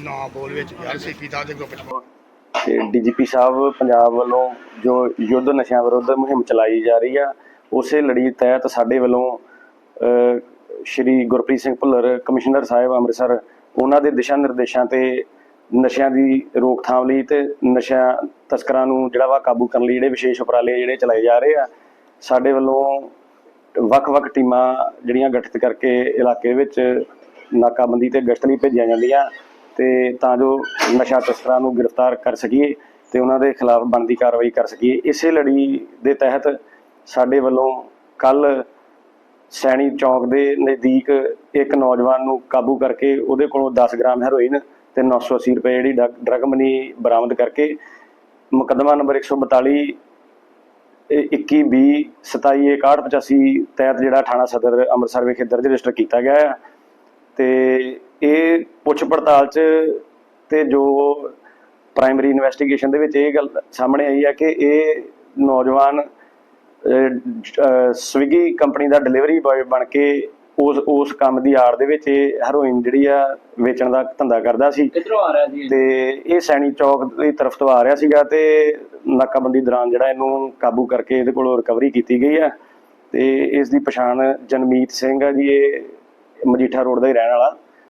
ਨਾ ਬੋਲ ਵਿੱਚ ਯਾਰ ਸੀਪੀ ਦਾ ਦੇ ਗਰੁੱਪ ਚ। ਤੇ ਡੀਜੀਪੀ ਸਾਹਿਬ ਪੰਜਾਬ ਵੱਲੋਂ ਜੋ ਯੁੱਧ ਨਸ਼ਿਆਂ ਵਿਰੁੱਧ ਮੁਹਿੰਮ ਚਲਾਈ ਜਾ ਰਹੀ ਆ ਉਸੇ ਲੜੀ ਤਹਿਤ ਸਾਡੇ ਵੱਲੋਂ ਅ, ਸ਼੍ਰੀ ਗੁਰਪ੍ਰੀਤ ਸਿੰਘ ਭੁੱਲਰ ਕਮਿਸ਼ਨਰ ਸਾਹਿਬ ਅੰਮ੍ਰਿਤਸਰ ਉਹਨਾਂ ਦੇ ਦਿਸ਼ਾ ਨਿਰਦੇਸ਼ਾਂ ਤੇ ਨਸ਼ਿਆਂ ਦੀ ਰੋਕਥਾਮ ਲਈ ਤੇ ਨਸ਼ਿਆਂ ਤਸਕਰਾਂ ਨੂੰ ਜਿਹੜਾ ਵਾ ਕਾਬੂ ਕਰਨ ਲਈ ਜਿਹੜੇ ਵਿਸ਼ੇਸ਼ ਉਪਰਾਲੇ ਜਿਹੜੇ ਚਲਾਏ ਜਾ ਰਹੇ ਆ ਸਾਡੇ ਵੱਲੋਂ ਵੱਖ-ਵੱਖ ਟੀਮਾਂ ਜਿਹੜੀਆਂ ਗਠਿਤ ਕਰਕੇ ਇਲਾਕੇ ਵਿੱਚ ਨਾਕਾਬੰਦੀ ਤੇ ਗਸ਼ਤ ਲਈ ਭੇਜੀਆਂ ਜਾਂਦੀਆਂ ਤੇ ਤਾਂ ਜੋ ਨਸ਼ਾ ਤਸਕਰਾਂ ਨੂੰ ਗ੍ਰਿਫਤਾਰ ਕਰ ਸਕੀਏ ਤੇ ਉਹਨਾਂ ਦੇ ਖਿਲਾਫ ਬਣਦੀ ਕਾਰਵਾਈ ਕਰ ਸਕੀਏ। ਇਸੇ ਲੜੀ ਦੇ ਤਹਿਤ ਸਾਡੇ ਵੱਲੋਂ ਕੱਲ ਸੈਣੀ ਚੌਕ ਦੇ ਨਜ਼ਦੀਕ ਇੱਕ ਨੌਜਵਾਨ ਨੂੰ ਕਾਬੂ ਕਰਕੇ ਉਹਦੇ ਕੋਲੋਂ 10 ਗ੍ਰਾਮ ਹੈਰੋਇਨ ਤੇ 980 ਰੁਪਏ ਜਿਹੜੀ ਡਰਗ ਮਨੀ ਬਰਾਮਦ ਕਰਕੇ ਮੁਕੱਦਮਾ ਨੰਬਰ 142 ਇਹ 21 20 27 6185 ਤਹਿਤ ਜਿਹੜਾ ਥਾਣਾ ਸਦਰ ਅੰਮ੍ਰਿਤਸਰ ਵਿਖੇ ਦਰਜ ਰਜਿਸਟਰ ਕੀਤਾ ਗਿਆ ਹੈ ਤੇ ਇਹ ਪੁੱਛ ਪੜਤਾਲ ਚ ਤੇ ਜੋ ਪ੍ਰਾਇਮਰੀ ਇਨਵੈਸਟੀਗੇਸ਼ਨ ਦੇ ਵਿੱਚ ਇਹ ਗੱਲ ਸਾਹਮਣੇ ਆਈ ਹੈ ਕਿ ਇਹ ਨੌਜਵਾਨ ਸਵਿਗੀ ਕੰਪਨੀ ਦਾ ਡਿਲੀਵਰੀ ਬॉय ਬਣ ਕੇ ਉਸ ਉਸ ਕੰਮ ਦੀ ਆੜ ਦੇ ਵਿੱਚ ਇਹ ਹੈਰੋਇਨ ਜਿਹੜੀ ਆ ਵੇਚਣ ਦਾ ਧੰਦਾ ਕਰਦਾ ਸੀ। ਕਿੱਧਰੋਂ ਆ ਰਿਹਾ ਜੀ ਤੇ ਇਹ ਸੈਣੀ ਚੌਕ ਦੀ ਤਰਫ ਤੋਂ ਆ ਰਿਹਾ ਸੀਗਾ ਤੇ ਨਾਕਾਬੰਦੀ ਦੌਰਾਨ ਜਿਹੜਾ ਇਹਨੂੰ ਕਾਬੂ ਕਰਕੇ ਇਹਦੇ ਕੋਲੋਂ ਰਿਕਵਰੀ ਕੀਤੀ ਗਈ ਹੈ ਤੇ ਇਸ ਦੀ ਪਛਾਣ ਜਨਮੀਤ ਸਿੰਘ ਹੈ ਜੀ ਇਹ ਮਜੀਠਾ ਰੋਡ ਦਾ ਹੀ ਰਹਿਣ ਵਾਲਾ।